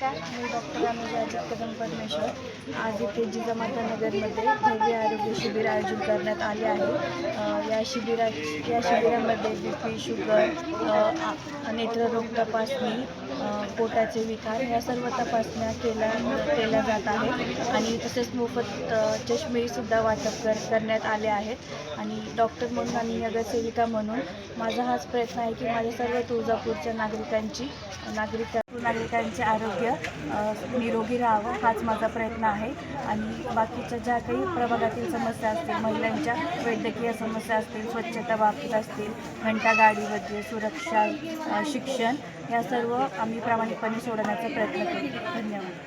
नमस्कार मी डॉक्टर अनुजा अजित कदम परमेश्वर. आज इथे जिजामाता नगरमध्ये भव्य आरोग्य शिबिर आयोजित करण्यात आले आहे. या शिबिरा या शिबिरामध्ये बी पी शुगर नेत्ररोग तपासणी पोटाचे विकार या सर्व तपासण्या केल्या केल्या जात आहेत. आणि तसेच मोफत चष्मेसुद्धा वाटप कर करण्यात आले आहेत. आणि डॉक्टर म्हणून आणि नगरसेविका म्हणून माझा हाच प्रयत्न आहे की माझ्या सर्व तुळजापूरच्या नागरिकांची नागरिक नागरिकांचे आरोग्य निरोगी राहावं हाच माझा प्रयत्न आहे. आणि बाकीच्या ज्या काही प्रभागातील समस्या असतील महिलांच्या वैद्यकीय समस्या असतील स्वच्छता बाबतीत असतील घंटा गाडीमध्ये सुरक्षा शिक्षण या सर्व आम्ही प्रामाणिकपणे सोडवण्याचा प्रयत्न करू. धन्यवाद.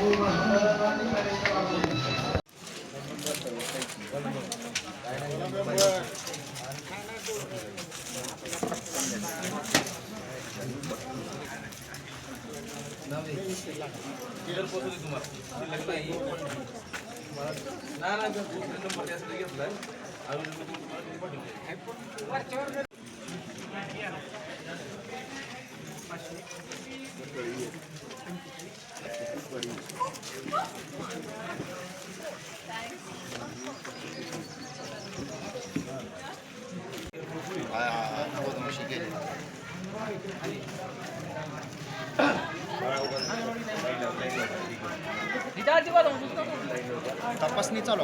दोन मिनिटं दोन डोका का डोळ्याचं काय की तपासणी चालू